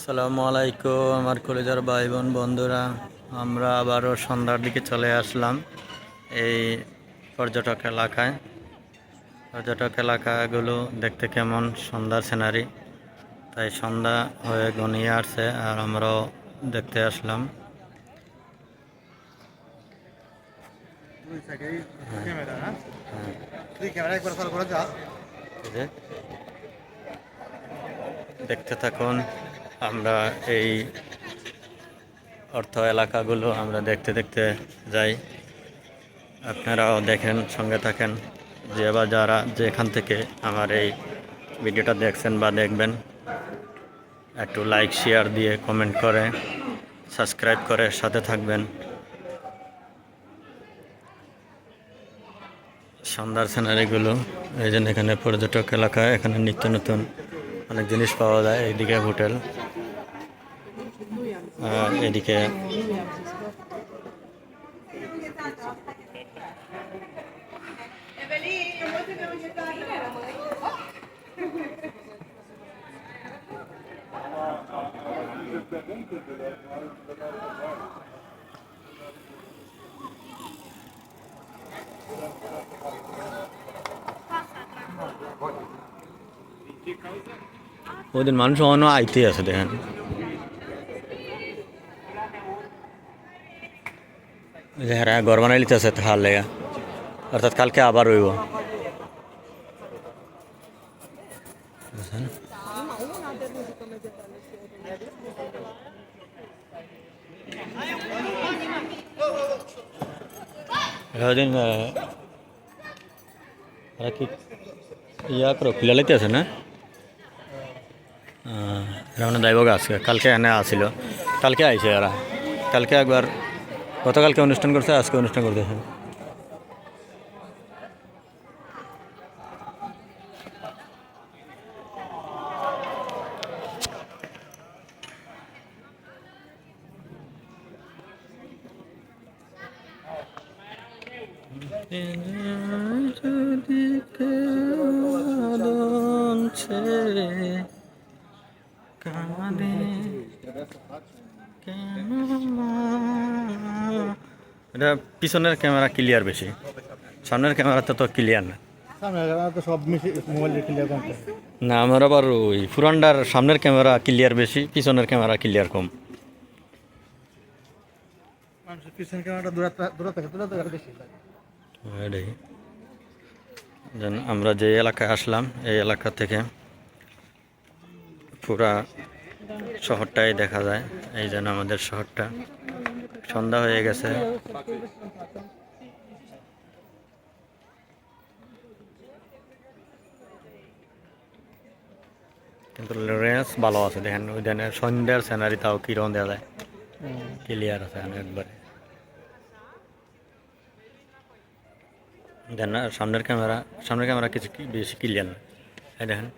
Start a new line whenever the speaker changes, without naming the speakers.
আসসালামু আলাইকুম, আমার কলেজার ভাই বোন বন্ধুরা। আমরা আবারও সন্ধ্যার দিকে চলে আসলাম এই পর্যটক এলাকায়। পর্যটক এলাকাগুলো দেখতে কেমন? সন্ধ্যার সিনারি তাই সন্ধ্যা হয়ে ঘনিয়ে আসছে আর আমরাও দেখতে আসলাম।
দুই সাইডেই ক্যামেরা না তুই ক্যামেরা একবার চালু করে যা
এই যে দেখতে থাকুন। আমরা এই অর্থ এলাকাগুলো আমরা দেখতে দেখতে যাই। আপনারাও দেখেন, সঙ্গে থাকেন। যে বা যারা যেখান থেকে আমার এই ভিডিওটা দেখছেন বা দেখবেন, একটু লাইক শেয়ার দিয়ে কমেন্ট করে সাবস্ক্রাইব করে সাথে থাকবেন। সন্ধ্যার সিনারিগুলো এই জন্য এখানে পর্যটক এলাকা, এখানে নিত্য নতুন অনেক জিনিস পাওয়া যায় এইদিকে হোটেল আর এদিকে ওদের মানুষ অন্য আইতে আছে দেখেন ওই যে হ্যাঁ ঘর বানাই লিতে আছে তাহার লেগা অর্থাৎ কালকে আবার রইব বুঝছেন? এদিন এরা কি ইয়া করো খুলে লাইতে আছে না এরা মানে দাইবগ আজকে কালকে এনে আসিল। কালকে আইছে এরা। কালকে একবার গতকালকে অনুষ্ঠান করছে, আজকে অনুষ্ঠান করতেছে। যদি কাঁদে এটা পিছনের ক্যামেরা ক্লিয়ার বেশি। সামনের ক্যামেরাতে তো ক্লিয়ার না। না আমার আবার ওই ফুরান্ডার সামনের ক্যামেরা ক্লিয়ার বেশি পিছনের ক্যামেরা ক্লিয়ার কম।
মানুষের পিছন ক্যামেরাটা দূরে দূরে থাকে দূরে থাকে বেশি।
এটাই। যেন আমরা যে এলাকায় আসলাম এই এলাকা থেকে পুরা শহরটাই দেখা যায়, এই যেন আমাদের শহরটা। সন্ধ্যা হয়ে গেছে। কিন্তু রেঞ্জ ভালো আছে, দেখেন, ওই দিনে সন্ধ্যার সিনারি তাও কিরণ দেওয়া যায়। ক্লিয়ার আছে একবারে। দেন সামনের ক্যামেরা সামনের ক্যামেরা কিছু বেশি ক্লিয়ার না। দেখেন।